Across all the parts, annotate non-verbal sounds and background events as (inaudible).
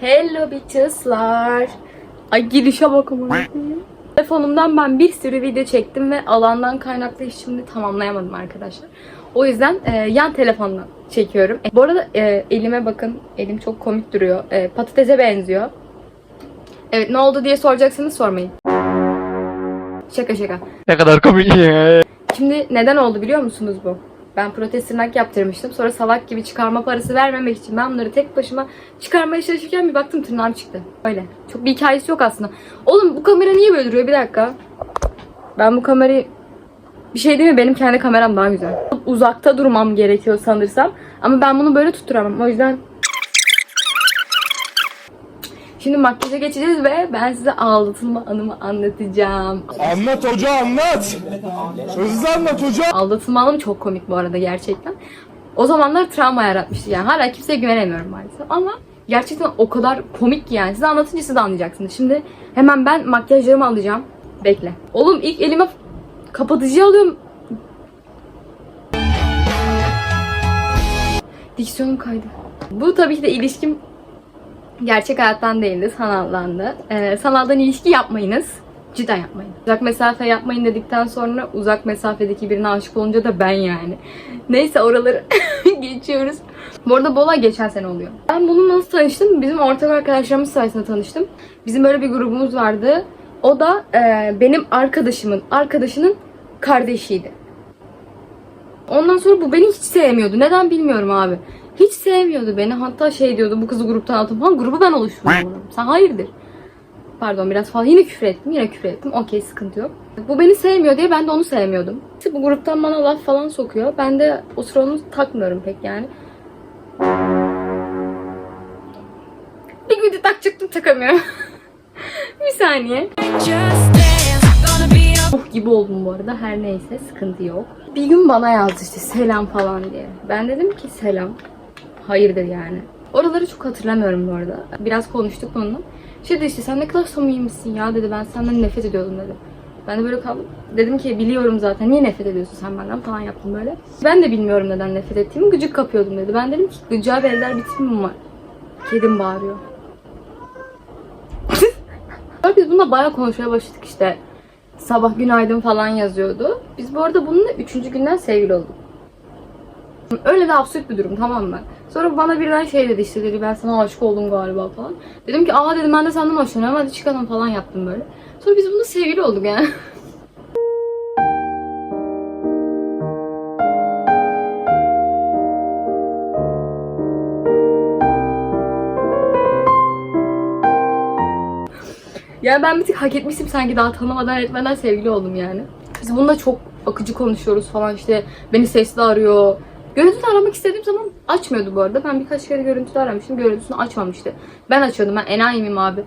Hello bitches'lar. Ay girişe bakın. Telefonumdan ben bir sürü video çektim ve alandan kaynaklı hiç şimdi tamamlayamadım arkadaşlar. O yüzden e, yan telefonla çekiyorum. E, bu arada e, elime bakın. Elim çok komik duruyor. E, patatese benziyor. Evet ne oldu diye soracaksınız sormayın. Şaka şaka. Ne kadar komik ya. Şimdi neden oldu biliyor musunuz bu? Ben protez tırnak yaptırmıştım. Sonra salak gibi çıkarma parası vermemek için ben bunları tek başıma çıkarmaya çalışırken bir baktım tırnağım çıktı. Öyle. Çok bir hikayesi yok aslında. Oğlum bu kamera niye böyle duruyor? Bir dakika. Ben bu kamerayı... Bir şey değil mi? Benim kendi kameram daha güzel. Uzakta durmam gerekiyor sanırsam. Ama ben bunu böyle tutturamam. O yüzden... Şimdi makyaja geçeceğiz ve ben size aldatılma anımı anlatacağım. Anlat hoca anlat. Hızlı anlat hoca. Aldatılma anım çok komik bu arada gerçekten. O zamanlar travma yaratmıştı yani. Hala kimseye güvenemiyorum maalesef. Ama gerçekten o kadar komik ki yani. Size anlatınca siz de anlayacaksınız. Şimdi hemen ben makyajlarımı alacağım. Bekle. Oğlum ilk elime kapatıcı alıyorum. Diksiyonum kaydı. Bu tabii ki de ilişkim gerçek hayattan değildi, sanallandı. Ee, sanaldan ilişki yapmayınız. Cidden yapmayın. Uzak mesafe yapmayın dedikten sonra uzak mesafedeki birine aşık olunca da ben yani. Neyse oraları (laughs) geçiyoruz. Bu arada bu olay geçen sene oluyor. Ben bunu nasıl tanıştım? Bizim ortak arkadaşlarımız sayesinde tanıştım. Bizim böyle bir grubumuz vardı. O da e, benim arkadaşımın arkadaşının kardeşiydi. Ondan sonra bu beni hiç sevmiyordu. Neden bilmiyorum abi. Hiç sevmiyordu beni. Hatta şey diyordu bu kızı gruptan atın falan. Grubu ben oluşturdum. Sen hayırdır? Pardon biraz fazla. Yine küfür ettim. Yine küfür ettim. Okey sıkıntı yok. Bu beni sevmiyor diye ben de onu sevmiyordum. İşte bu gruptan bana laf falan sokuyor. Ben de o sıra onu takmıyorum pek yani. Bir gün de takacaktım takamıyorum. (laughs) bir saniye. Oh gibi oldum bu arada. Her neyse sıkıntı yok. Bir gün bana yazdı işte selam falan diye. Ben dedim ki selam. Hayırdır yani. Oraları çok hatırlamıyorum bu arada. Biraz konuştuk onunla. Şey dedi işte sen ne kadar samimisin ya dedi. Ben senden nefret ediyordum dedi. Ben de böyle kaldım. Dedim ki biliyorum zaten. Niye nefret ediyorsun sen benden falan yaptım böyle. Ben de bilmiyorum neden nefret ettiğimi. Gıcık kapıyordum dedi. Ben dedim ki gıcığa benzer bir tipim var? Kedim bağırıyor. Sonra (laughs) biz bununla bayağı konuşmaya başladık işte. Sabah günaydın falan yazıyordu. Biz bu arada bununla üçüncü günden sevgili olduk. Öyle de absürt bir durum tamam mı? Sonra bana birden şey dedi işte dedi ben sana aşık oldum galiba falan. Dedim ki aa dedim ben de senden hoşlanıyorum hadi çıkalım falan yaptım böyle. Sonra biz bununla sevgili olduk yani. (laughs) Yani ben bir tık hak etmiştim sanki daha tanımadan etmeden sevgili oldum yani. Biz bununla çok akıcı konuşuyoruz falan işte beni sesli arıyor. Görüntülü aramak istediğim zaman açmıyordu bu arada. Ben birkaç kere görüntülü aramıştım. Görüntüsünü açmamıştı. Ben açıyordum. Ben enayi miyim abi?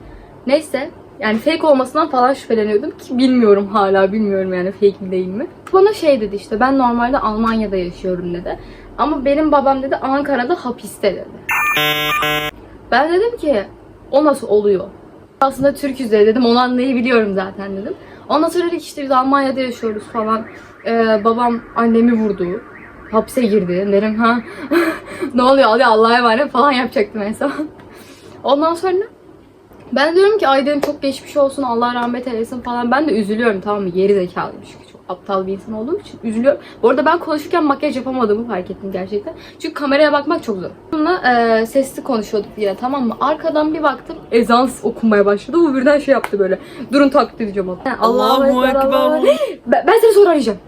Neyse. Yani fake olmasından falan şüpheleniyordum ki bilmiyorum hala bilmiyorum yani fake mi değil mi. Bana şey dedi işte ben normalde Almanya'da yaşıyorum dedi. Ama benim babam dedi Ankara'da hapiste dedi. Ben dedim ki o nasıl oluyor? Aslında Türküz de dedim onu anlayabiliyorum zaten dedim. Ondan sonra dedik işte biz Almanya'da yaşıyoruz falan. Ee, babam annemi vurdu. Hapse girdi. Derim ha (laughs) ne oluyor hadi Allah'a emanet falan yapacaktım en son. Ondan sonra ben diyorum ki ay dedim çok geçmiş olsun Allah rahmet eylesin falan. Ben de üzülüyorum tamam mı? Geri zekalıyım çünkü çok aptal bir insan olduğum için üzülüyorum. Bu arada ben konuşurken makyaj yapamadığımı fark ettim gerçekten. Çünkü kameraya bakmak çok zor. Bununla e, sesli konuşuyorduk yine tamam mı? Arkadan bir baktım ezan okunmaya başladı. Bu birden şey yaptı böyle. Durun taklit edeceğim onu. Yani Allahu Ekber, Allahu Ekber. Ben, ben seni sonra arayacağım.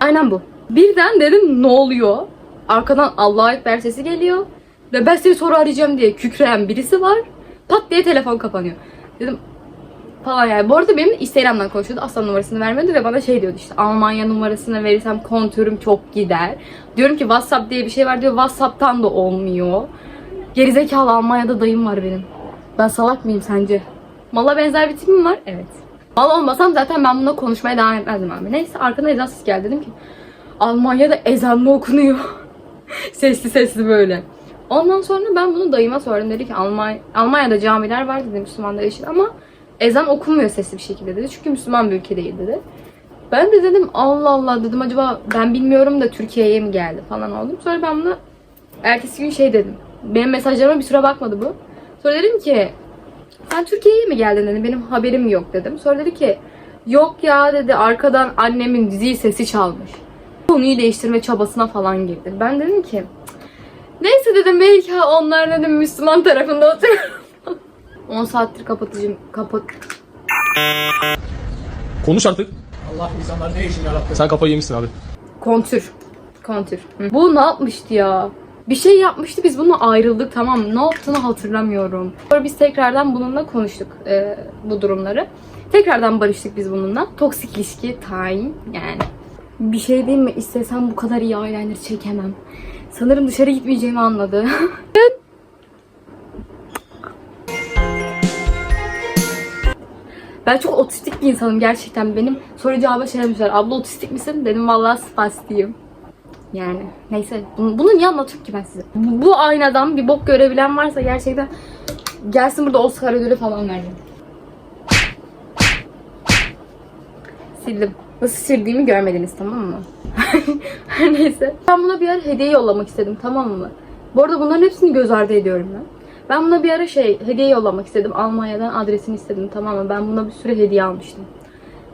Aynen bu. Birden dedim ne oluyor? Arkadan Allahu Ekber sesi geliyor. Ve ben seni sonra arayacağım diye kükreyen birisi var. Pat diye telefon kapanıyor. Dedim falan yani. Bu arada benim Instagram'dan konuşuyordu. Asla numarasını vermedi ve bana şey diyordu işte Almanya numarasını verirsem kontörüm çok gider. Diyorum ki WhatsApp diye bir şey var diyor. WhatsApp'tan da olmuyor. Gerizekalı Almanya'da dayım var benim. Ben salak mıyım sence? Mala benzer bir tipim var. Evet. Mal olmasam zaten ben bununla konuşmaya devam etmezdim abi. Neyse arkadan ses geldi. Dedim ki Almanya'da ezan mı okunuyor? sesli sesli böyle. Ondan sonra ben bunu dayıma sordum. Dedi ki Almanya, Almanya'da camiler var dedi Müslümanlar için ama ezan okunmuyor sesli bir şekilde dedi. Çünkü Müslüman bir ülke değil dedi. Ben de dedim Allah Allah dedim acaba ben bilmiyorum da Türkiye'ye mi geldi falan oldum. Sonra ben buna ertesi gün şey dedim. Benim mesajlarıma bir süre bakmadı bu. Sonra dedim ki sen Türkiye'ye mi geldin dedim. Benim haberim yok dedim. Sonra dedi ki yok ya dedi arkadan annemin zil sesi çalmış. Konuyu değiştirme çabasına falan girdi. Ben dedim ki neyse dedim belki onlar dedim Müslüman tarafında oturuyor. (laughs) 10 saattir kapatıcım kapat. Konuş artık. Allah insanlar ne için yarattı? Sen kafayı yemişsin abi. Kontür. Kontür. Hı. Bu ne yapmıştı ya? Bir şey yapmıştı biz bununla ayrıldık tamam? Ne yaptığını hatırlamıyorum. Sonra biz tekrardan bununla konuştuk e, bu durumları. Tekrardan barıştık biz bununla. Toksik ilişki time yani. Bir şey diyeyim mi? İstesem bu kadar iyi eyeliner çekemem. Sanırım dışarı gitmeyeceğimi anladı. Ben çok otistik bir insanım gerçekten. Benim soru cevaba şey demişler. Abla otistik misin? Dedim vallahi spastiyim. Yani neyse. Bunu, bunu niye anlatıyorum ki ben size? Bu, bu aynadan bir bok görebilen varsa gerçekten gelsin burada Oscar ödülü falan vereceğim. Sildim. Nasıl sildiğimi görmediniz tamam mı? (laughs) Her neyse. Ben buna bir ara hediye yollamak istedim tamam mı? Bu arada bunların hepsini göz ardı ediyorum ben. Ben buna bir ara şey hediye yollamak istedim. Almanya'dan adresini istedim tamam mı? Ben buna bir sürü hediye almıştım.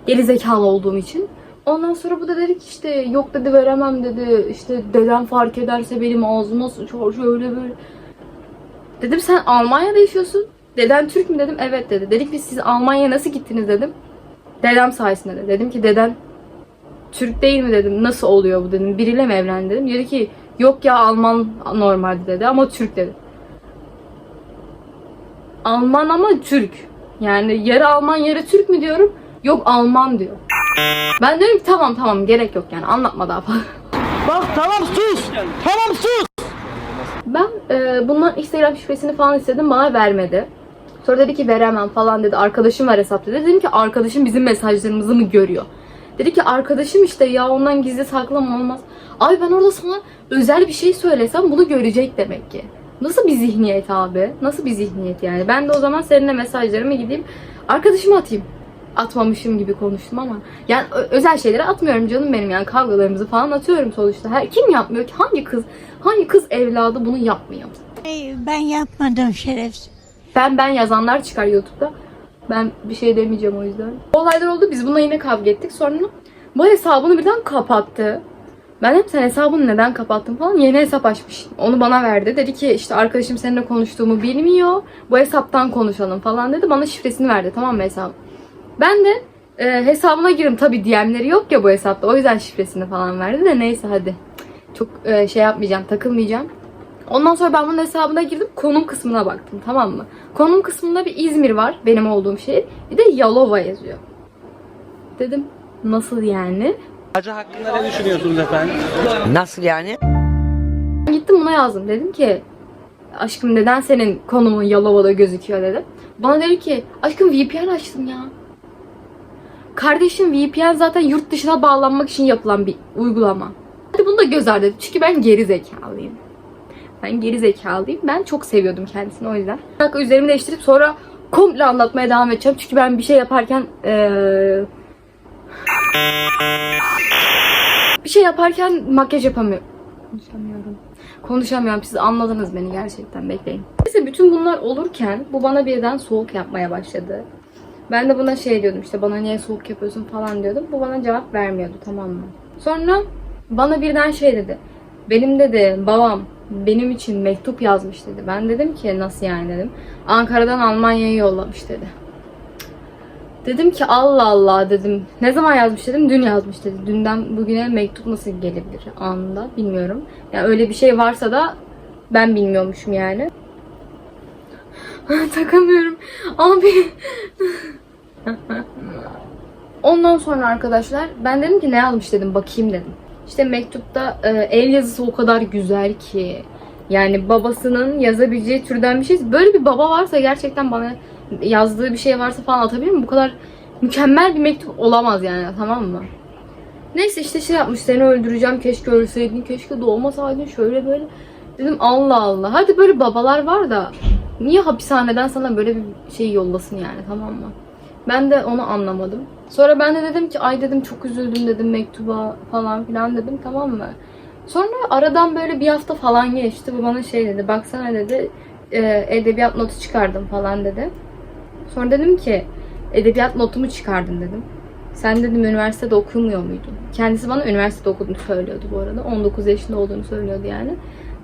Geri zekalı olduğum için. Ondan sonra bu da dedi ki işte yok dedi veremem dedi. İşte dedem fark ederse benim ağzıma sıçar şöyle böyle. Dedim sen Almanya'da yaşıyorsun. Deden Türk mü dedim. Evet dedi. Dedik biz siz Almanya'ya nasıl gittiniz dedim. Dedem sayesinde de. Dedim ki deden Türk değil mi dedim. Nasıl oluyor bu dedim. Biriyle mi evlendi dedim. Dedi ki yok ya Alman normaldi dedi ama Türk dedi. Alman ama Türk. Yani yarı Alman yarı Türk mü diyorum. Yok Alman diyor. Ben diyorum ki tamam tamam gerek yok yani anlatma daha fazla. (laughs) Bak tamam sus. Tamam sus. Ben e, bundan Instagram şifresini falan istedim bana vermedi. Sonra dedi ki veremem falan dedi. Arkadaşım var hesapta dedi. Dedim ki arkadaşım bizim mesajlarımızı mı görüyor? Dedi ki arkadaşım işte ya ondan gizli saklama olmaz. Ay ben orada sana özel bir şey söylesem bunu görecek demek ki. Nasıl bir zihniyet abi? Nasıl bir zihniyet yani? Ben de o zaman seninle mesajlarımı gideyim arkadaşıma atayım. Atmamışım gibi konuştum ama. Yani özel şeyleri atmıyorum canım benim yani kavgalarımızı falan atıyorum sonuçta. Her, kim yapmıyor ki? Hangi kız? Hangi kız evladı bunu yapmıyor? Ey, Ben yapmadım şerefsiz. Ben ben yazanlar çıkar YouTube'da. Ben bir şey demeyeceğim o yüzden. Olaylar oldu. Biz bununla yine kavga ettik. Sonra bu hesabını birden kapattı. Ben hep sen hesabını neden kapattın falan yeni hesap açmış. Onu bana verdi. Dedi ki işte arkadaşım seninle konuştuğumu bilmiyor. Bu hesaptan konuşalım falan dedi. Bana şifresini verdi tamam mı hesabı. Ben de e, hesabına girdim. Tabii DM'leri yok ya bu hesapta. O yüzden şifresini falan verdi de neyse hadi. Çok e, şey yapmayacağım, takılmayacağım. Ondan sonra ben bunun hesabına girdim. Konum kısmına baktım tamam mı? Konum kısmında bir İzmir var. Benim olduğum şehir. Bir de Yalova yazıyor. Dedim nasıl yani? Hacı hakkında ne düşünüyorsunuz efendim? Nasıl yani? Ben Gittim buna yazdım. Dedim ki aşkım neden senin konumun Yalova'da gözüküyor dedim. Bana dedi ki aşkım VPN açtım ya. Kardeşim VPN zaten yurt dışına bağlanmak için yapılan bir uygulama. Hadi bunu da göz ardı et. Çünkü ben geri zekalıyım. Ben geri zekalıyım. Ben çok seviyordum kendisini o yüzden. Bir dakika üzerimi değiştirip sonra komple anlatmaya devam edeceğim. Çünkü ben bir şey yaparken eee, bir şey yaparken makyaj yapamıyorum. Konuşamıyorum. Konuşamıyorum. Siz anladınız beni gerçekten. Bekleyin. Neyse bütün bunlar olurken bu bana birden soğuk yapmaya başladı. Ben de buna şey diyordum işte bana niye soğuk yapıyorsun falan diyordum. Bu bana cevap vermiyordu tamam mı? Sonra bana birden şey dedi. Benim dedi babam benim için mektup yazmış dedi. Ben dedim ki nasıl yani dedim. Ankara'dan Almanya'ya yollamış dedi. Dedim ki Allah Allah dedim. Ne zaman yazmış dedim. Dün yazmış dedi. Dünden bugüne mektup nasıl gelebilir anında bilmiyorum. Yani öyle bir şey varsa da ben bilmiyormuşum yani. (laughs) Takamıyorum. Abi. (laughs) Ondan sonra arkadaşlar ben dedim ki ne yazmış dedim bakayım dedim. İşte mektupta e, el yazısı o kadar güzel ki. Yani babasının yazabileceği türden bir şey. Böyle bir baba varsa gerçekten bana yazdığı bir şey varsa falan atabilir mi? Bu kadar mükemmel bir mektup olamaz yani tamam mı? Neyse işte şey yapmış seni öldüreceğim keşke ölseydin keşke doğmasaydın şöyle böyle. Dedim Allah Allah. Hadi böyle babalar var da niye hapishaneden sana böyle bir şey yollasın yani tamam mı? Ben de onu anlamadım. Sonra ben de dedim ki ay dedim çok üzüldüm dedim mektuba falan filan dedim tamam mı? Sonra aradan böyle bir hafta falan geçti. Bu bana şey dedi baksana dedi e, edebiyat notu çıkardım falan dedi. Sonra dedim ki edebiyat notumu çıkardın dedim. Sen dedim üniversitede okumuyor muydun? Kendisi bana üniversitede okuduğunu söylüyordu bu arada. 19 yaşında olduğunu söylüyordu yani.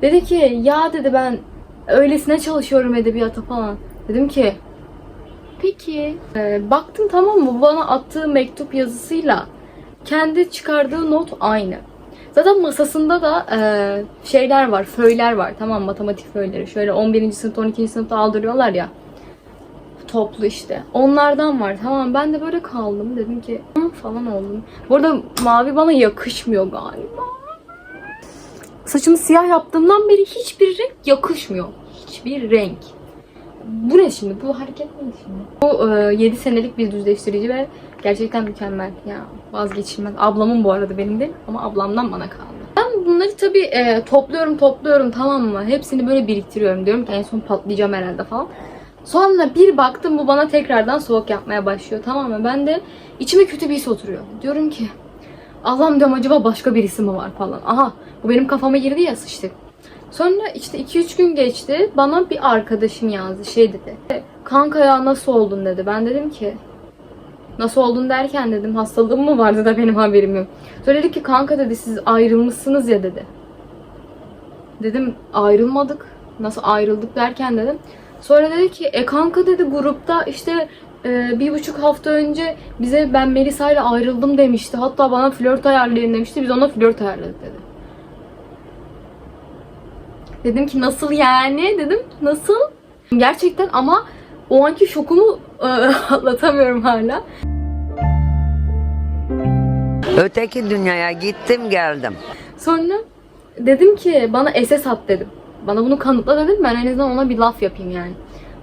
Dedi ki ya dedi ben öylesine çalışıyorum edebiyata falan. Dedim ki peki. Ee, baktım tamam mı bana attığı mektup yazısıyla kendi çıkardığı not aynı. Zaten masasında da e, şeyler var, föyler var. Tamam matematik föyleri. Şöyle 11. sınıfta 12. sınıfta aldırıyorlar ya. Toplu işte. Onlardan var. Tamam ben de böyle kaldım. Dedim ki "Hı?" falan oldum. Bu arada mavi bana yakışmıyor galiba. Saçımı siyah yaptığımdan beri hiçbir renk yakışmıyor. Hiçbir renk. Bu ne şimdi? Bu hareket ne şimdi? Bu e, 7 senelik bir düzleştirici ve gerçekten mükemmel. Ya vazgeçilmez. Ablamın bu arada benim değil ama ablamdan bana kaldı. Ben bunları tabii e, topluyorum topluyorum tamam mı? Hepsini böyle biriktiriyorum. Diyorum ki en son patlayacağım herhalde falan. Sonra bir baktım bu bana tekrardan soğuk yapmaya başlıyor tamam mı? Ben de içime kötü bir his oturuyor. Diyorum ki Allah'ım diyorum acaba başka birisi mi var falan. Aha bu benim kafama girdi ya sıçtık. Sonra işte 2-3 gün geçti. Bana bir arkadaşım yazdı. Şey dedi. Kanka ya nasıl oldun dedi. Ben dedim ki nasıl oldun derken dedim hastalığım mı vardı da benim haberim yok. Sonra dedi ki kanka dedi siz ayrılmışsınız ya dedi. Dedim ayrılmadık. Nasıl ayrıldık derken dedim. Sonra dedi ki e kanka dedi grupta işte e, bir buçuk hafta önce bize ben Melisa ile ayrıldım demişti. Hatta bana flört ayarlayın demişti. Biz ona flört ayarladık dedi. Dedim ki nasıl yani? Dedim nasıl? Gerçekten ama o anki şokumu e, (laughs) atlatamıyorum hala. Öteki dünyaya gittim geldim. Sonra dedim ki bana SS at dedim. Bana bunu kanıtla dedim. Ben en azından ona bir laf yapayım yani.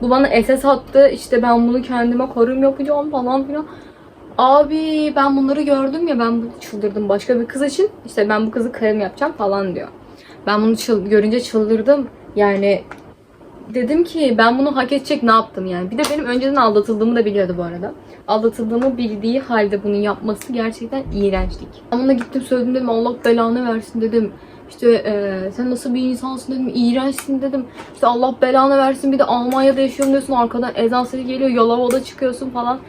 Bu bana SS attı. İşte ben bunu kendime korum yapacağım falan filan. Abi ben bunları gördüm ya ben çıldırdım başka bir kız için. İşte ben bu kızı karım yapacağım falan diyor. Ben bunu çıl- görünce çıldırdım. Yani dedim ki ben bunu hak edecek ne yaptım yani. Bir de benim önceden aldatıldığımı da biliyordu bu arada. Aldatıldığımı bildiği halde bunu yapması gerçekten iğrençlik. Ben buna gittim söyledim dedim Allah belanı versin dedim. İşte eee, sen nasıl bir insansın dedim. iğrençsin dedim. İşte Allah belanı versin bir de Almanya'da yaşıyorum diyorsun. Arkadan ezan sesi geliyor. Yalova'da çıkıyorsun falan.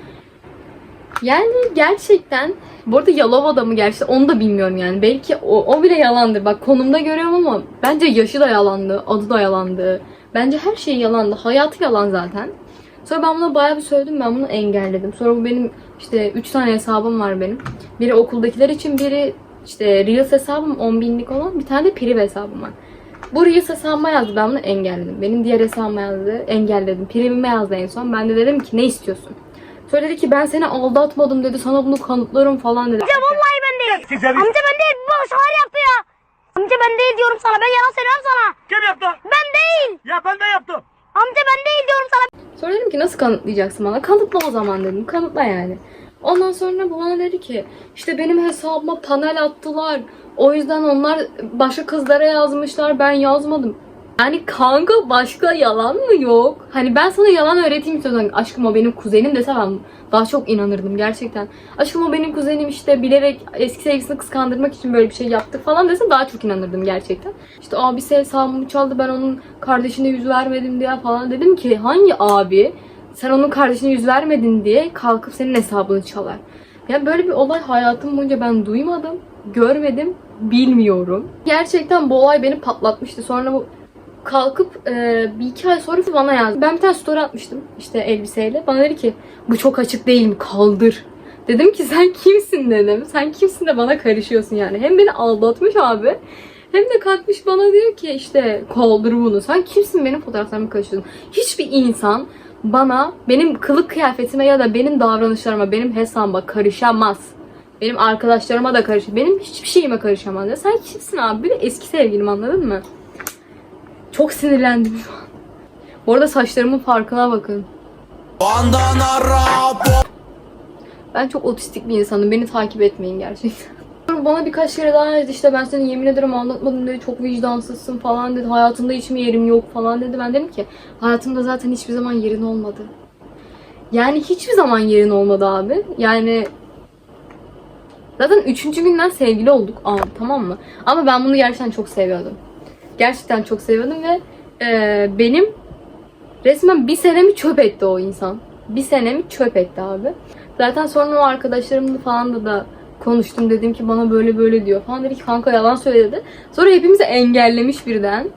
Yani gerçekten bu arada Yalova'da mı gerçekten onu da bilmiyorum yani. Belki o, o bile yalandır. Bak konumda görüyorum ama bence yaşı da yalandı, adı da yalandı. Bence her şey yalandı. Hayatı yalan zaten. Sonra ben buna bayağı bir söyledim. Ben bunu engelledim. Sonra bu benim işte 3 tane hesabım var benim. Biri okuldakiler için, biri işte Reels hesabım 10 binlik olan bir tane de Priv hesabım var. Bu Reels hesabıma yazdı. Ben bunu engelledim. Benim diğer hesabıma yazdı. Engelledim. Priv'ime yazdı en son. Ben de dedim ki ne istiyorsun? Dedi ki ben seni aldatmadım dedi. Sana bunu kanıtlarım falan dedi. Vallahi ben değil. Amca ben değil. Bu şahane yaptı ya. Amca ben değil diyorum sana. Ben yalan söylüyorum sana. Kim yaptı? Ben değil. Ya ben de yaptım. Amca ben değil diyorum sana. Sonra dedim ki nasıl kanıtlayacaksın bana? Kanıtla o zaman dedim. Kanıtla yani. Ondan sonra bu bana dedi ki işte benim hesabıma panel attılar. O yüzden onlar başka kızlara yazmışlar. Ben yazmadım. Yani kanka başka yalan mı yok? Hani ben sana yalan öğreteyim istiyorsan aşkım o benim kuzenim dese ben daha çok inanırdım gerçekten. Aşkım o benim kuzenim işte bilerek eski sevgisini kıskandırmak için böyle bir şey yaptı falan dese daha çok inanırdım gerçekten. İşte abisi hesabımı çaldı ben onun kardeşine yüz vermedim diye falan dedim ki hangi abi sen onun kardeşine yüz vermedin diye kalkıp senin hesabını çalar. Yani böyle bir olay hayatım boyunca ben duymadım, görmedim, bilmiyorum. Gerçekten bu olay beni patlatmıştı. Sonra bu kalkıp e, bir iki ay sonra bana yazdı. Ben bir tane story atmıştım işte elbiseyle. Bana dedi ki bu çok açık değil mi kaldır. Dedim ki sen kimsin dedim. Sen kimsin de bana karışıyorsun yani. Hem beni aldatmış abi. Hem de kalkmış bana diyor ki işte kaldır bunu. Sen kimsin benim fotoğraflarımı karıştırdın. Hiçbir insan bana benim kılık kıyafetime ya da benim davranışlarıma, benim hesabıma karışamaz. Benim arkadaşlarıma da karışamaz. Benim hiçbir şeyime karışamaz. Ya sen kimsin abi? Bir de eski sevgilim anladın mı? Çok sinirlendim şu an. Bu arada saçlarımın farkına bakın. Ben çok otistik bir insanım. Beni takip etmeyin gerçekten. (laughs) Bana birkaç kere daha yazdı işte ben seni yemin ederim anlatmadım dedi. Çok vicdansızsın falan dedi. Hayatımda hiç mi yerim yok falan dedi. Ben dedim ki hayatımda zaten hiçbir zaman yerin olmadı. Yani hiçbir zaman yerin olmadı abi. Yani zaten üçüncü günden sevgili olduk. Aa, tamam mı? Ama ben bunu gerçekten çok seviyordum. Gerçekten çok seviyordum ve e, benim Resmen bir senemi çöp etti o insan. Bir senemi çöp etti abi. Zaten sonra o arkadaşlarımla falan da da konuştum. Dedim ki bana böyle böyle diyor falan. Dedi ki kanka yalan söyledi. Sonra hepimizi engellemiş birden.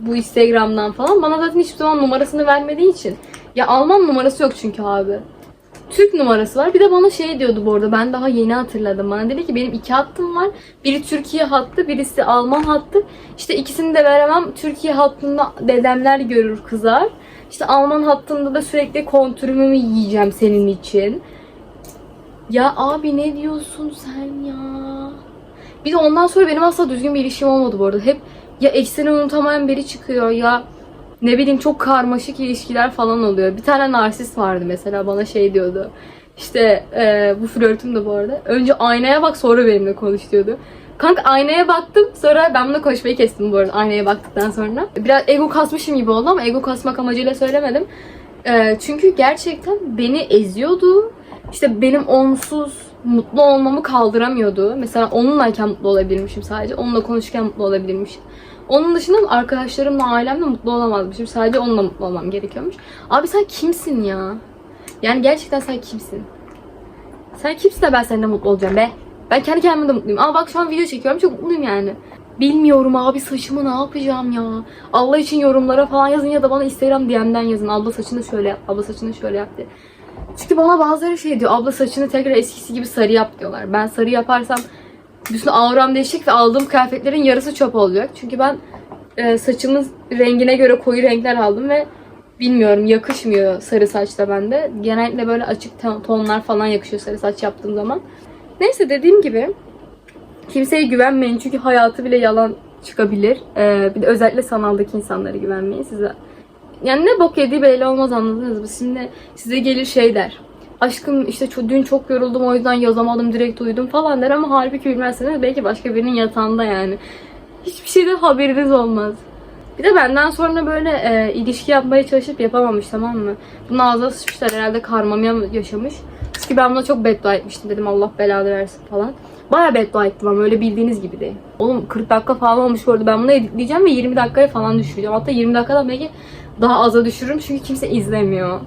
Bu Instagram'dan falan. Bana zaten hiçbir zaman numarasını vermediği için. Ya Alman numarası yok çünkü abi. Türk numarası var. Bir de bana şey diyordu bu arada. Ben daha yeni hatırladım. Bana dedi ki benim iki hattım var. Biri Türkiye hattı, birisi Alman hattı. İşte ikisini de veremem. Türkiye hattında dedemler görür kızar. İşte Alman hattında da sürekli kontürümü yiyeceğim senin için. Ya abi ne diyorsun sen ya? Bir de ondan sonra benim asla düzgün bir ilişkim olmadı bu arada. Hep ya eksini unutamayan biri çıkıyor ya ne bileyim çok karmaşık ilişkiler falan oluyor. Bir tane narsist vardı mesela bana şey diyordu. İşte e, bu flörtüm de bu arada. Önce aynaya bak sonra benimle konuş diyordu. Kanka aynaya baktım sonra ben buna koşmayı kestim bu arada aynaya baktıktan sonra. Biraz ego kasmışım gibi oldu ama ego kasmak amacıyla söylemedim. E, çünkü gerçekten beni eziyordu. İşte benim onsuz mutlu olmamı kaldıramıyordu. Mesela onunlayken mutlu olabilirmişim sadece. Onunla konuşurken mutlu olabilirmişim. Onun dışında arkadaşlarımla, ailemle mutlu olamazmışım. Sadece onunla mutlu olmam gerekiyormuş. Abi sen kimsin ya? Yani gerçekten sen kimsin? Sen kimsin de ben seninle mutlu olacağım be? Ben kendi kendime de mutluyum. Ama bak şu an video çekiyorum. Çok mutluyum yani. Bilmiyorum abi saçımı ne yapacağım ya. Allah için yorumlara falan yazın ya da bana Instagram DM'den yazın. Abla saçını şöyle yap, abla saçını şöyle yap diye. Çünkü bana bazıları şey diyor. Abla saçını tekrar eskisi gibi sarı yap diyorlar. Ben sarı yaparsam bütün auram değişecek ve aldığım kıyafetlerin yarısı çöp olacak. Çünkü ben e, saçımın rengine göre koyu renkler aldım ve bilmiyorum yakışmıyor sarı saçta bende. Genellikle böyle açık ton- tonlar falan yakışıyor sarı saç yaptığım zaman. Neyse dediğim gibi kimseye güvenmeyin çünkü hayatı bile yalan çıkabilir. E, bir de özellikle sanaldaki insanlara güvenmeyin. Size yani ne bok yediği belli olmaz anladınız mı? Şimdi size gelir şey der. Aşkım işte dün çok yoruldum o yüzden yazamadım direkt uyudum falan der ama halbuki bilmezseniz belki başka birinin yatağında yani. Hiçbir şeyden haberiniz olmaz. Bir de benden sonra böyle e, ilişki yapmaya çalışıp yapamamış tamam mı? Bunun ağzına sıçmışlar herhalde karmamya mı yaşamış. Çünkü ben buna çok beddua etmiştim dedim Allah belanı versin falan. Baya beddua ettim ama öyle bildiğiniz gibi değil. Oğlum 40 dakika falan olmuş bu arada ben bunu editleyeceğim ve 20 dakikaya falan düşüreceğim. Hatta 20 dakikadan belki daha aza düşürürüm çünkü kimse izlemiyor.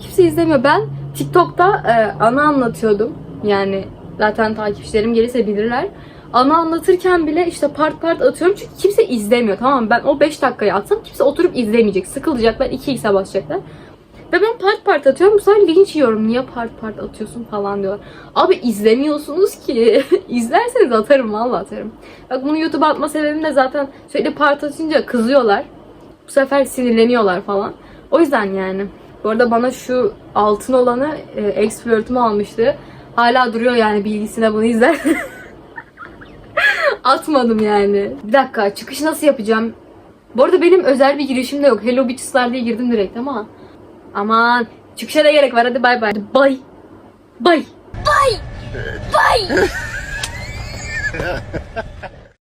Kimse izlemiyor. Ben TikTok'ta e, ana anlatıyordum. Yani zaten takipçilerim gelirse bilirler. Ana anlatırken bile işte part part atıyorum çünkü kimse izlemiyor tamam mı? Ben o 5 dakikayı atsam kimse oturup izlemeyecek. Sıkılacaklar 2x'e basacaklar. Ve ben part part atıyorum. Bu sefer linç yiyorum. Niye part part atıyorsun falan diyorlar. Abi izlemiyorsunuz ki. (laughs) İzlerseniz atarım valla atarım. Bak bunu YouTube'a atma sebebim de zaten sürekli part atınca kızıyorlar. Bu sefer sinirleniyorlar falan. O yüzden yani. Bu arada bana şu altın olanı e, ex flörtüm almıştı. Hala duruyor yani bilgisine bunu izler. (laughs) Atmadım yani. Bir dakika çıkış nasıl yapacağım? Bu arada benim özel bir girişim de yok. Hello Bitches'lar diye girdim direkt ama. Aman çıkışa da gerek var hadi bay bay. Bay. Bay. Bay. Bay. (laughs) (laughs)